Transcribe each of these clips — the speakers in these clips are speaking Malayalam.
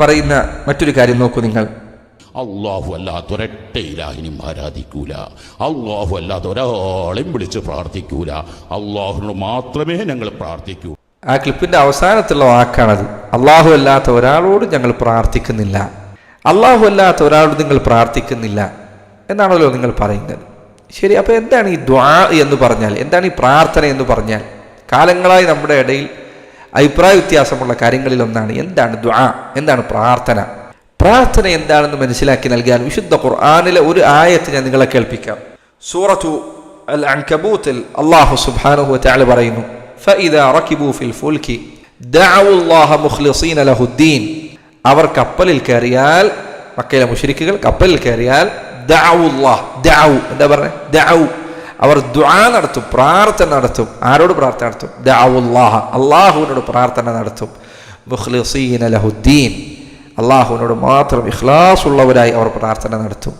പറയുന്ന മറ്റൊരു കാര്യം നോക്കൂ നിങ്ങൾ. അള്ളാഹു അല്ലാത്ത ഒരൊറ്റ ഇലാഹിനും ആരാധിക്കൂല. അള്ളാഹു അല്ലാത്ത ഒരാളെയും വിളിച്ച് പ്രാർത്ഥിക്കൂല. അള്ളാഹുനോട് മാത്രമേ ഞങ്ങൾ പ്രാർത്ഥിക്കൂ. ആ ക്ലിപ്പിന്റെ അവസാനത്തുള്ള വാക്കാണത്. അള്ളാഹു അല്ലാത്ത ഒരാളോട് ഞങ്ങൾ പ്രാർത്ഥിക്കുന്നില്ല. അള്ളാഹു അല്ലാത്ത ഒരാളോട് നിങ്ങൾ പ്രാർത്ഥിക്കുന്നില്ല എന്നാണല്ലോ നിങ്ങൾ പറയുന്നത്. ശരി അപ്പോൾ എന്താണ് ഈ ദ്വാ എന്ന് പറഞ്ഞാൽ? എന്താണ് ഈ പ്രാർത്ഥന എന്ന് പറഞ്ഞാൽ? കാലങ്ങളായി നമ്മുടെ ഇടയിൽ അഭിപ്രായ വ്യത്യാസമുള്ള കാര്യങ്ങളിലൊന്നാണ് എന്താണ് ദ്വാ എന്താണ് പ്രാർത്ഥന. പ്രാർത്ഥന എന്താണെന്ന് മനസ്സിലാക്കി നൽകാൻ വിശുദ്ധ ഖുർആാനിലെ ഒരു ആയത്ത് ഞാൻ നിങ്ങളെ കേൾപ്പിക്കാം. സൂറത്തു അൽ അൻകബൂത്തിൽ അള്ളാഹു സുബാനുഹു താൽ പറയുന്നു അവർ കപ്പലിൽ കയറിയാൽ മക്കയിലെ മുഷരിക്കുകൾ കപ്പലിൽ കയറിയാൽ എന്താ പറഞ്ഞേ? അവർ ദ്വാ നടത്തും പ്രാർത്ഥന നടത്തും. ആരോട് പ്രാർത്ഥന നടത്തും? ദഅവുല്ലാഹ. അള്ളാഹുവിനോട് പ്രാർത്ഥന നടത്തും. മുഖ്ലിസീന ലഹുദ്ദീൻ. അള്ളാഹുവിനോട് മാത്രം ഇഖ്ലാസ് ഉള്ളവരായി അവർ പ്രാർത്ഥന നടത്തും.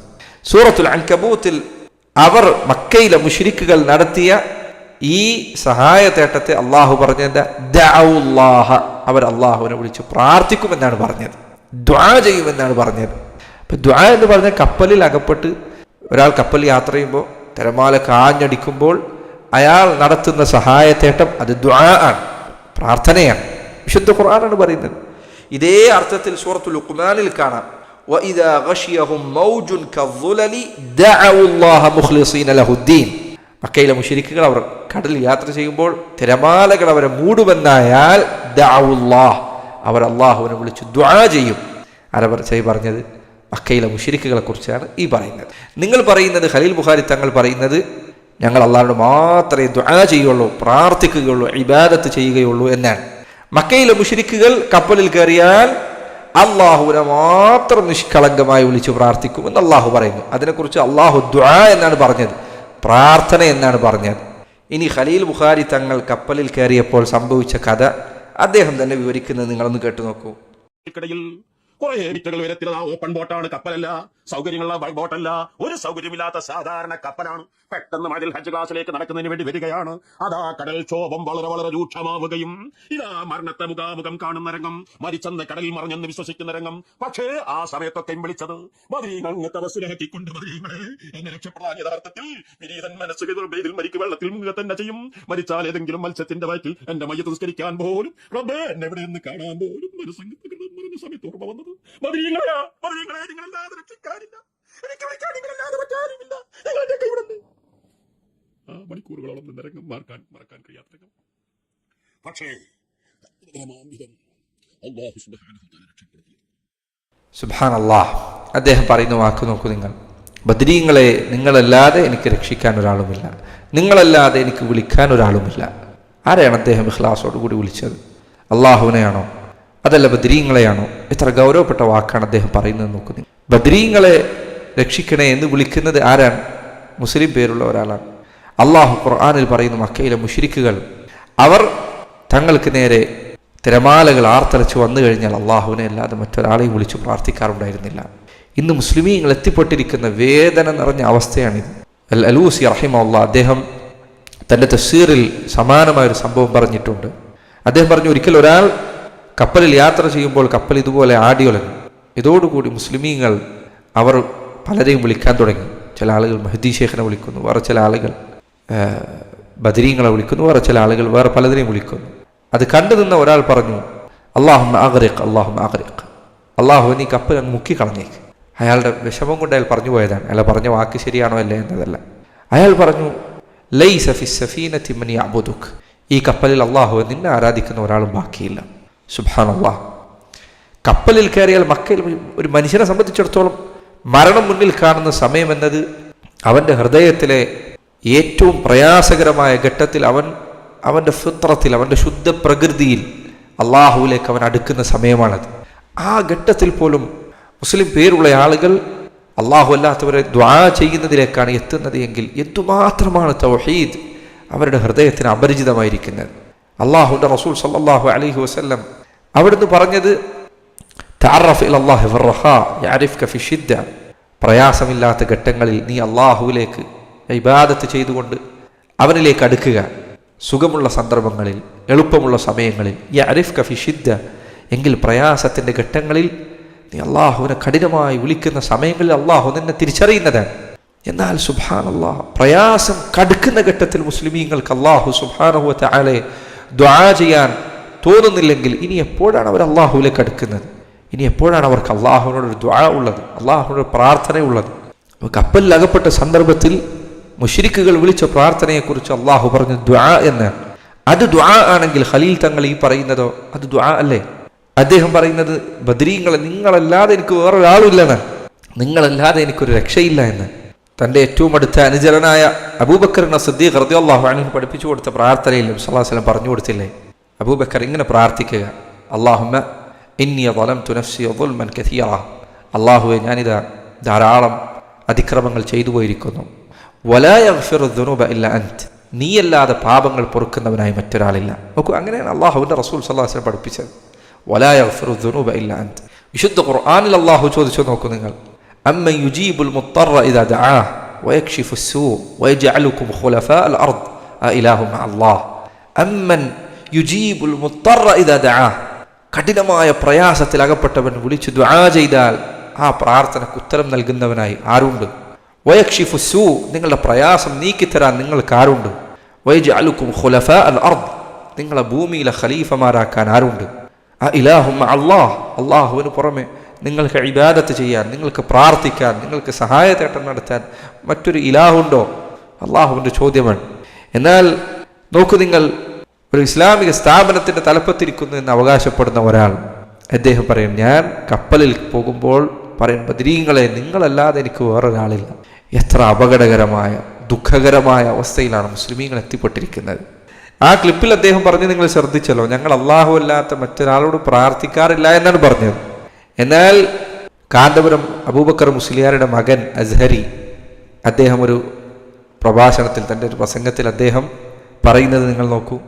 സൂറത്തുൽ അൻകബൂത്തിൽ അവർ മക്കയിലെ മുഷിരിക്കുകൾ നടത്തിയ ഈ സഹായ തേട്ടത്തെ അള്ളാഹു പറഞ്ഞത് ദഅവുല്ലാഹ. അവർ അള്ളാഹുവിനെ വിളിച്ച് പ്രാർത്ഥിക്കുമെന്നാണ് പറഞ്ഞത്. ദ്വാ ചെയ്യുമെന്നാണ് പറഞ്ഞത്. അപ്പം ദ്വാ എന്ന് പറഞ്ഞാൽ കപ്പലിൽ അകപ്പെട്ട് ഒരാൾ കപ്പൽ യാത്ര ചെയ്യുമ്പോൾ തിരമാല കാഞ്ഞടിക്കുമ്പോൾ അയാൾ നടത്തുന്ന സഹായത്തേട്ടം അത് ദ്വാ ആണ് പ്രാർത്ഥനയാണ് വിശുദ്ധ ഖുർആനാണ് പറയുന്നത് ഇതേ അർത്ഥത്തിൽ സൂറത്തുൽ ലുഖ്മാനിൽ കാണാം وإذا غشيهم موج كالظلل دعوا الله مخلصين له الدين മക്കയിലെ മുഷരിക്കുകൾ അവർ കടലിൽ യാത്ര ചെയ്യുമ്പോൾ തിരമാലകൾ അവരെ മൂടുമെന്നായാൽ ദഅവുല്ലാഹ് അവർ അള്ളാഹുവിനെ വിളിച്ച് ദ്വാ ചെയ്യും ആരവർ ചെയ് പറഞ്ഞത് മക്കയിലെ മുഷിരിക്കുകളെ കുറിച്ചാണ് ഈ പറയുന്നത്. നിങ്ങൾ പറയുന്നത് ഖലീൽ ബുഖാരി തങ്ങൾ പറയുന്നത് ഞങ്ങൾ അള്ളാഹിനോട് മാത്രമേ ദ്വാ ചെയ്യുള്ളൂ പ്രാർത്ഥിക്കുകയുള്ളൂ ഇബാദത്ത് ചെയ്യുകയുള്ളൂ എന്നാണ്. മക്കയിലെ മുഷിരിക്കുകൾ കപ്പലിൽ കയറിയാൽ അള്ളാഹുവിനെ മാത്രം നിഷ്കളങ്കമായി വിളിച്ച് പ്രാർത്ഥിക്കുമെന്ന് അള്ളാഹു പറയുന്നു. അതിനെക്കുറിച്ച് അള്ളാഹു ദ്വാ എന്നാണ് പറഞ്ഞത് പ്രാർത്ഥന എന്നാണ് പറഞ്ഞത്. ഇനി ഖലീൽ ബുഖാരി തങ്ങൾ കപ്പലിൽ കയറിയപ്പോൾ സംഭവിച്ച കഥ അദ്ദേഹം തന്നെ വിവരിക്കുന്നത് നിങ്ങളൊന്ന് കേട്ടു നോക്കൂ. കുറെ മീറ്ററുകൾ ഉയരത്തിലുള്ള ഓപ്പൺ ബോട്ടാണ് കപ്പലല്ല സൗകര്യങ്ങളുള്ള ബോട്ടല്ല ഒരു സൗകര്യമില്ലാത്ത സാധാരണ കപ്പലാണ്. പെട്ടെന്ന് മതിൽ ഹജ്ജ് ക്ലാസ്സിലേക്ക് നടക്കുന്നതിന് വേണ്ടി വരികയാണ്. അതാ കടൽ ക്ഷോഭം വളരെ വളരെ രൂക്ഷമാവുകയും ഇതാ മരണത്തെ മുഖാമുഖം കാണുന്ന രംഗം മരിച്ചെന്ന് കടലിൽ മറിഞ്ഞെന്ന് വിശ്വസിക്കുന്ന രംഗം. പക്ഷേ ആ സമയത്തൊക്കെ വിളിച്ചത് എന്നെ രക്ഷപ്പെടാൻ യഥാർത്ഥത്തിൽ വിനീതൻ മനസ്സ് ഇതിൽ മരിക്ക് വെള്ളത്തിൽ മുങ്ങുക തന്നെ ചെയ്യും. മരിച്ചാൽ ഏതെങ്കിലും മത്സ്യത്തിന്റെ വയറ്റിൽ എന്റെ മയ്യ തുസ്കരിക്കാൻ പോലും റബ്ബേ എന്നെ എവിടെ നിന്ന് കാണാൻ പോലും? മനസ്സംഗത്തുന്ന സമയത്ത് ഓർമ്മ വന്നത് രക്ഷിക്കാനില്ല എനിക്ക് വിളിക്കാൻ കൈവിടുന്നു ആ മണിക്കൂറുകളോളം നിന്ന മറക്കാൻ മറക്കാൻ കഴിയാത്ത പക്ഷേ സുബാൻ അള്ളാഹ് അദ്ദേഹം പറയുന്ന വാക്ക് നോക്കൂ നിങ്ങൾ. ബദ്രീങ്ങളെ നിങ്ങളല്ലാതെ എനിക്ക് രക്ഷിക്കാൻ ഒരാളുമില്ല. നിങ്ങളല്ലാതെ എനിക്ക് വിളിക്കാൻ ഒരാളുമില്ല. ആരെയാണ് അദ്ദേഹം ഇഖ്ലാസോട് കൂടി വിളിച്ചത്? അള്ളാഹുവിനെയാണോ അതല്ല ബദ്രീങ്ങളെയാണോ? എത്ര ഗൗരവപ്പെട്ട വാക്കാണ് അദ്ദേഹം പറയുന്നത് നോക്കൂ നിങ്ങൾ. ബദ്രീങ്ങളെ രക്ഷിക്കണേ എന്ന് വിളിക്കുന്നത് ആരാണ്? മുസ്ലിം പേരുള്ള ഒരാളാണ്. അള്ളാഹു ഖുർആാനിൽ പറയുന്ന മക്കയിലെ മുഷിരിക്കുകൾ. അവർ തങ്ങൾക്ക് നേരെ തിരമാലകൾ ആർത്തലച്ച് വന്നു കഴിഞ്ഞാൽ അള്ളാഹുവിനെ അല്ലാതെ മറ്റൊരാളെയും വിളിച്ച് പ്രാർത്ഥിക്കാറുണ്ടായിരുന്നില്ല. ഇന്ന് മുസ്ലിമീങ്ങൾ എത്തിപ്പെട്ടിരിക്കുന്ന വേദന നിറഞ്ഞ അവസ്ഥയാണിത്. അൽ അലൂസി റഹിമുള്ള അദ്ദേഹം തന്റെ തഫ്സീറിൽ സമാനമായ ഒരു സംഭവം പറഞ്ഞിട്ടുണ്ട്. അദ്ദേഹം പറഞ്ഞു ഒരിക്കൽ ഒരാൾ കപ്പലിൽ യാത്ര ചെയ്യുമ്പോൾ കപ്പൽ ഇതുപോലെ ആടിയൊലഞ്ഞു ഇതോടുകൂടി മുസ്ലിമീങ്ങൾ അവർ പലരെയും വിളിക്കാൻ തുടങ്ങി. ചില ആളുകൾ മെഹദി ഷേഖിനെ വിളിക്കുന്നു വേറെ ചില ആളുകൾ ബദരീങ്ങളെ വിളിക്കുന്നു വേറെ ചില ആളുകൾ വേറെ പലതിനെയും വിളിക്കുന്നു. അത് കണ്ടു നിന്ന ഒരാൾ പറഞ്ഞു അള്ളാഹു ആഗ്രഹിക്ക് അള്ളാഹു ആഗ്രഹിക്ക് അള്ളാഹു നീ കപ്പൽ അങ്ങ് മുക്കി കളഞ്ഞേക്ക്. അയാളുടെ വിഷമം കൊണ്ട് അയാൾ പറഞ്ഞു പോയതാണ്. അയാൾ പറഞ്ഞ വാക്ക് ശരിയാണോ അല്ലേ എന്നതല്ല. അയാൾ പറഞ്ഞു ലൈ സഫി സഫീന തിമ്മനി അബുദുഖ് ഈ കപ്പലിൽ അള്ളാഹു നിന്നെ ആരാധിക്കുന്ന ഒരാളും ബാക്കിയില്ല. സുബാൻ അള്ളാഹ് കപ്പലിൽ കയറിയാൽ മക്കയിൽ ഒരു മനുഷ്യനെ സംബന്ധിച്ചിടത്തോളം മരണം മുന്നിൽ കാണുന്ന സമയമെന്നത് അവന്റെ ഹൃദയത്തിലെ ഏറ്റവും പ്രയാസകരമായ ഘട്ടത്തിൽ അവൻ അവന്റെ ഫിത്രത്തിൽ അവന്റെ ശുദ്ധ പ്രകൃതിയിൽ അള്ളാഹുവിലേക്ക് അവൻ അടുക്കുന്ന സമയമാണത്. ആ ഘട്ടത്തിൽ പോലും മുസ്ലിം പേരുള്ള ആളുകൾ അള്ളാഹു അല്ലാത്തവരെ ദ്വാ ചെയ്യുന്നതിലേക്കാണ് എത്തുന്നത് എങ്കിൽ എന്തുമാത്രമാണ് തൗഹീദ് അവരുടെ ഹൃദയത്തിന് അപരിചിതമായിരിക്കുന്നത്? അള്ളാഹുന്റെ റസൂൽ സല്ലാഹു അലഹി വസല്ലം അവിടുന്ന് പറഞ്ഞത് ഷിദ്ദ പ്രയാസമില്ലാത്ത ഘട്ടങ്ങളിൽ നീ അള്ളാഹുവിലേക്ക് ഇബാദത്ത് ചെയ്തുകൊണ്ട് അവനിലേക്ക് അടുക്കുക. സുഖമുള്ള സന്ദർഭങ്ങളിൽ എളുപ്പമുള്ള സമയങ്ങളിൽ യഅരിഫ്ക ഫി ഷിദ്ദ എങ്കിൽ പ്രയാസത്തിന്റെ ഘട്ടങ്ങളിൽ നീ അള്ളാഹുവിനെ കഠിനമായി വിളിക്കുന്ന സമയങ്ങളിൽ അള്ളാഹു നിന്നെ തിരിച്ചറിയുന്നതാണ്. എന്നാൽ സുബാൻ അള്ളാഹ് പ്രയാസം കടുക്കുന്ന ഘട്ടത്തിൽ മുസ്ലിമീങ്ങൾക്ക് അള്ളാഹു സുബാനുഹത്തെ ആളെ ദ്വാ ചെയ്യാൻ തോന്നുന്നില്ലെങ്കിൽ ഇനി എപ്പോഴാണ് അവർ അള്ളാഹുവിലേക്ക് അടുക്കുന്നത്? ഇനി എപ്പോഴാണ് അവർക്ക് അള്ളാഹുവിനോട് ഒരു ദ്വാ ഉള്ളത്? അള്ളാഹുവിനോട് പ്രാർത്ഥന ഉള്ളത് കപ്പലിൽ അകപ്പെട്ട സന്ദർഭത്തിൽ മുഷിരിക്കുകൾ വിളിച്ച പ്രാർത്ഥനയെക്കുറിച്ച് അള്ളാഹു പറഞ്ഞു ദ്വാ എന്ന്. അത് ദ്വാ ആണെങ്കിൽ ഖലീൽ തങ്ങൾ ഈ പറയുന്നതോ? അത് ദ്വാ അല്ലേ? അദ്ദേഹം പറയുന്നത് ബദ്രീങ്ങളെ നിങ്ങളല്ലാതെ എനിക്ക് വേറൊരാളുമില്ലെന്ന് നിങ്ങളല്ലാതെ എനിക്കൊരു രക്ഷയില്ല എന്ന്. തന്റെ ഏറ്റവും അടുത്ത അനുചരനായ അബൂബക്കർ സദ്ദീഖ് അള്ളാഹു അൻഹു പഠിപ്പിച്ചു കൊടുത്ത സല്ലല്ലാഹു അലൈഹി പറഞ്ഞു കൊടുത്തില്ലേ? അബൂബക്കർ ഇങ്ങനെ പ്രാർത്ഥിക്കുക അള്ളാഹുമ്മ ഇന്നി ظلمت നഫ്സി ظلما كثيرا അള്ളാഹുവെ ഞാനിതാ ധാരാളം അതിക്രമങ്ങൾ ചെയ്തു പോയിരിക്കുന്നു വലാ യഗ്ഫിറു ദുനൂബ ഇല്ല അൻത് നീയല്ലാതെ പാപങ്ങൾ പൊറുക്കുന്നവനായി മറ്റൊരാളില്ല നോക്കൂ അങ്ങനെയാണ് അള്ളാഹുവിൻ്റെ റസൂൽ സല്ലല്ലാഹു അലൈഹി വസല്ലം പഠിപ്പിച്ചത് വലാ യഗ്ഫിറു ദുനൂബ ഇല്ല അൻത് വിശുദ്ധ ഖുർആനിൽ അള്ളാഹു ചോദിച്ചു നോക്കൂ നിങ്ങൾ أمن يجيب المضطر إذا دعاه ويكشف السوء ويجعلكم خلفاء الأرض أإله مع الله أمن യുജീബുൽ മുത്തറ ഇതാ കഠിനമായ പ്രയാസത്തിൽ അകപ്പെട്ടവൻ വിളിച്ചു ദ്വാ ചെയ്താൽ ആ പ്രാർത്ഥനക്ക് ഉത്തരം നൽകുന്നവനായി ആരുണ്ട്? വയക്ഷിഫുസു നിങ്ങളുടെ പ്രയാസം നീക്കിത്തരാൻ നിങ്ങൾക്ക് ആരുണ്ട്? വൈജ് അലുക്കും ഹുലഫ അൽ അർദ് നിങ്ങളെ ഭൂമിയിലെ ഖലീഫമാരാക്കാൻ ആരുണ്ട്? ആ ഇലാഹും അള്ളാഹ് അള്ളാഹുവിന് പുറമെ നിങ്ങൾക്ക് ഇബാദത്ത് ചെയ്യാൻ നിങ്ങൾക്ക് പ്രാർത്ഥിക്കാൻ നിങ്ങൾക്ക് സഹായതേട്ടം നടത്താൻ മറ്റൊരു ഇലാഹുണ്ടോ? അള്ളാഹുവിന്റെ ചോദ്യമാണ്. എന്നാൽ നോക്കൂ നിങ്ങൾ ഒരു ഇസ്ലാമിക സ്ഥാപനത്തിന്റെ തലപ്പത്തിരിക്കുന്നു എന്ന് അവകാശപ്പെടുന്ന ഒരാൾ. അദ്ദേഹം പറയും ഞാൻ കപ്പലിൽ പോകുമ്പോൾ പറയും ബദരീങ്ങളെ നിങ്ങളല്ലാതെ എനിക്ക് വേറൊരാളില്ല. എത്ര അപകടകരമായ ദുഃഖകരമായ അവസ്ഥയിലാണ് മുസ്ലിമീങ്ങൾ എത്തിപ്പെട്ടിരിക്കുന്നത്. ആ ക്ലിപ്പിൽ അദ്ദേഹം പറഞ്ഞു നിങ്ങൾ ശ്രദ്ധിച്ചല്ലോ ഞങ്ങൾ അള്ളാഹു അല്ലാത്ത മറ്റൊരാളോട് പ്രാർത്ഥിക്കാറില്ല എന്നാണ് പറഞ്ഞത്. എന്നാൽ കാന്തപുരം അബൂബക്കർ മുസ്ലിയാരുടെ മകൻ അസ്ഹരി അദ്ദേഹം ഒരു പ്രഭാഷണത്തിൽ തന്റെ ഒരു പ്രസംഗത്തിൽ അദ്ദേഹം പറയുന്നത് നിങ്ങൾ നോക്കൂ.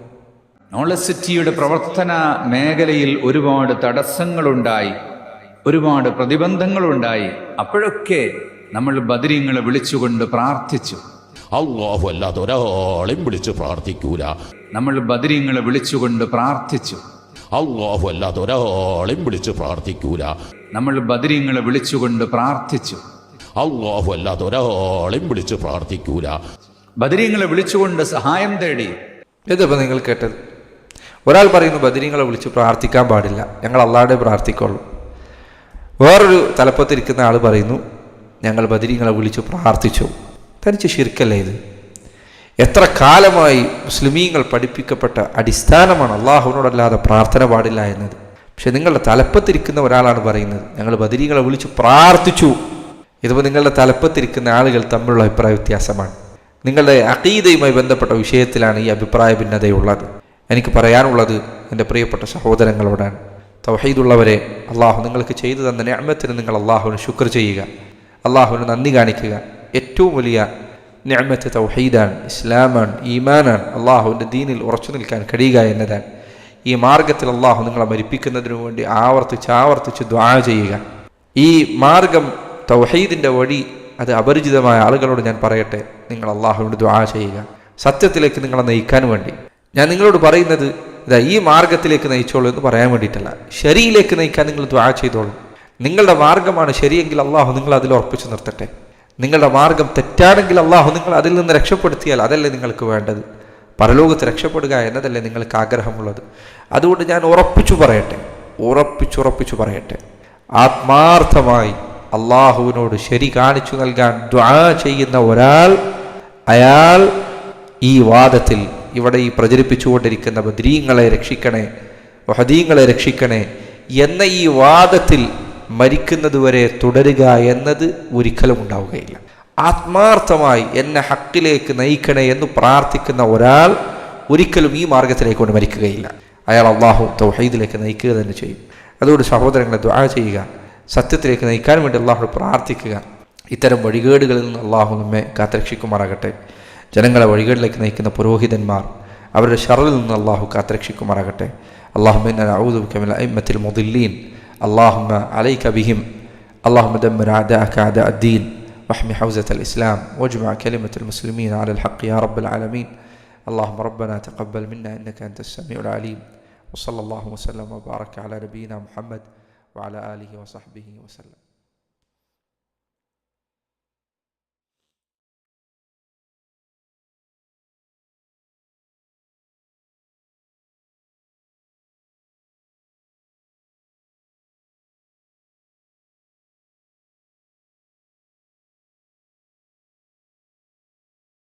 നോളജ് സിറ്റിയുടെ പ്രവർത്തന മേഖലയിൽ ഒരുപാട് തടസ്സങ്ങളുണ്ടായി ഒരുപാട് പ്രതിബന്ധങ്ങളുണ്ടായി. അപ്പോഴൊക്കെ നമ്മൾ ബദരീങ്ങളെ വിളിച്ചുകൊണ്ട് പ്രാർത്ഥിച്ചു. അള്ളാഹു അല്ലാതെ ഒരാളെയും വിളിച്ച് പ്രാർത്ഥിക്കൂല. നമ്മൾ ബദരീങ്ങളെ വിളിച്ചുകൊണ്ട് പ്രാർത്ഥിച്ചു. അള്ളാഹു അല്ലാതെ ഒരാളെയും വിളിച്ച് പ്രാർത്ഥിക്കൂല. നമ്മൾ ബദരീങ്ങളെ വിളിച്ചുകൊണ്ട് പ്രാർത്ഥിച്ചു. അള്ളാഹു അല്ലാതെ ഒരാളെയും വിളിച്ച് പ്രാർത്ഥിക്കൂല. ബദരീങ്ങളെ വിളിച്ചുകൊണ്ട് സഹായം തേടി. ഇതിപ്പോൾ നിങ്ങൾ കേട്ടത്? ഒരാൾ പറയുന്നു ബദരീങ്ങളെ വിളിച്ച് പ്രാർത്ഥിക്കാൻ പാടില്ല. ഞങ്ങൾ അള്ളാടെ പ്രാർത്ഥിക്കുള്ളൂ. വേറൊരു തലപ്പത്തിരിക്കുന്ന ആൾ പറയുന്നു ഞങ്ങൾ ബദരീങ്ങളെ വിളിച്ച് പ്രാർത്ഥിച്ചു. തനിച്ച് ശിർക്കല്ലേ ഇത്? എത്ര കാലമായി മുസ്ലിമീങ്ങൾ പഠിപ്പിക്കപ്പെട്ട അടിസ്ഥാനമാണ് അള്ളാഹുവിനോടല്ലാതെ പ്രാർത്ഥന പാടില്ല എന്നത്. പക്ഷെ നിങ്ങളുടെ തലപ്പത്തിരിക്കുന്ന ഒരാളാണ് പറയുന്നത് ഞങ്ങൾ ബദരീങ്ങളെ വിളിച്ച് പ്രാർത്ഥിച്ചു. ഇതിപ്പോൾ നിങ്ങളുടെ തലപ്പത്തിരിക്കുന്ന ആളുകൾ തമ്മിലുള്ള അഭിപ്രായ വ്യത്യാസമാണ്. നിങ്ങളുടെ അഖീദയുമായി ബന്ധപ്പെട്ട വിഷയത്തിലാണ് ഈ അഭിപ്രായ ഭിന്നതയുള്ളത്. എനിക്ക് പറയാനുള്ളത് എന്റെ പ്രിയപ്പെട്ട സഹോദരങ്ങളോടാണ്. തൗഹീദുള്ളവരെ അള്ളാഹു നിങ്ങൾക്ക് ചെയ്തു തന്ന ഞാമത്തിന് നിങ്ങൾ അള്ളാഹുവിന് ശുക്ർ ചെയ്യുക. അള്ളാഹുവിന് നന്ദി കാണിക്കുക. ഏറ്റവും വലിയ ഞാമത്ത് തൗഹീദാണ് ഇസ്ലാമാണ് ഈമാനാണ്. അള്ളാഹുവിന്റെ ദീനിൽ ഉറച്ചു നിൽക്കാൻ കഴിയുക എന്നതാണ്. ഈ മാർഗത്തിൽ അള്ളാഹു നിങ്ങളെ മരിപ്പിക്കുന്നതിനു വേണ്ടി ആവർത്തിച്ച് ആവർത്തിച്ച് ദ്വാ ചെയ്യുക. ഈ മാർഗം തൗഹീദിന്റെ വഴി അത് അപരിചിതമായ ആളുകളോട് ഞാൻ പറയട്ടെ നിങ്ങൾ അള്ളാഹുവിനോട് ദ്വാ ചെയ്യുക. സത്യത്തിലേക്ക് നിങ്ങളെ നയിക്കാൻ വേണ്ടി. ഞാൻ നിങ്ങളോട് പറയുന്നത് ഇതാ ഈ മാർഗത്തിലേക്ക് നയിച്ചോളൂ എന്ന് പറയാൻ വേണ്ടിയിട്ടല്ല. ശരിയിലേക്ക് നയിക്കാൻ നിങ്ങൾ ദ്വാ ചെയ്തോളൂ. നിങ്ങളുടെ മാർഗമാണ് ശരിയെങ്കിൽ അള്ളാഹു നിങ്ങൾ അതിൽ ഉറപ്പിച്ചു നിർത്തട്ടെ. നിങ്ങളുടെ മാർഗം തെറ്റാണെങ്കിൽ അള്ളാഹു നിങ്ങൾ അതിൽ നിന്ന് രക്ഷപ്പെടുത്തിയാൽ അതല്ലേ നിങ്ങൾക്ക് വേണ്ടത്. പരലോകത്ത് രക്ഷപ്പെടുക എന്നതല്ലേ നിങ്ങൾക്ക് ആഗ്രഹമുള്ളത്. അതുകൊണ്ട് ഞാൻ ഉറപ്പിച്ചു പറയട്ടെ ഉറപ്പിച്ചുറപ്പിച്ചു പറയട്ടെ. ആത്മാർത്ഥമായി അള്ളാഹുവിനോട് ശരി കാണിച്ചു നൽകാൻ ദ്വാ ചെയ്യുന്ന ഒരാൾ അയാൾ ഈ വാദത്തിൽ ഇവിടെ ഈ പ്രചരിപ്പിച്ചുകൊണ്ടിരിക്കുന്ന ബദ്രീങ്ങളെ രക്ഷിക്കണേ വഹദീങ്ങളെ രക്ഷിക്കണേ എന്ന ഈ വാദത്തിൽ മരിക്കുന്നതുവരെ തുടരുക എന്നത് ഒരിക്കലും ഉണ്ടാവുകയില്ല. ആത്മാർത്ഥമായി എന്നെ ഹക്കിലേക്ക് നയിക്കണേ എന്ന് പ്രാർത്ഥിക്കുന്ന ഒരാൾ ഒരിക്കലും ഈ മാർഗത്തിലേക്ക് കൊണ്ട് മരിക്കുകയില്ല. അയാൾ അള്ളാഹു തൗഹീദിലേക്ക് നയിക്കുക തന്നെ ചെയ്യും. അതുകൊണ്ട് സഹോദരങ്ങളെ ദ്വാ ചെയ്യുക സത്യത്തിലേക്ക് നയിക്കാൻ വേണ്ടി അള്ളാഹു പ്രാർത്ഥിക്കുക. ഇത്തരം വഴികേടുകളിൽ നിന്ന് അള്ളാഹു നമ്മെ കാത്തരക്ഷിക്കുമാറാകട്ടെ. ജനങ്ങളെ വഴികളിലേക്ക് നയിക്കുന്ന പുരോഹിതന്മാർ അവരുടെ ഷറിൽ നിന്ന് അള്ളാഹു കാത്തരക്ഷിക്കുമാറാകട്ടെ اللهم إنا نعوذ بك من الأئمة المضلين اللهم عليك بهم اللهم دمر أعداءك أعداء الدين واحمي حوزة الإسلام واجمع كلمة المسلمين على الحق يا رب العالمين اللهم ربنا تقبل منا إنك أنت السميع العليم വസല്ലാഹു വസ്ലം വബാറക് അല നബീന മുഹമ്മദ് വഅല ആലിഹി വസഹ്ബിഹി വസല്ലം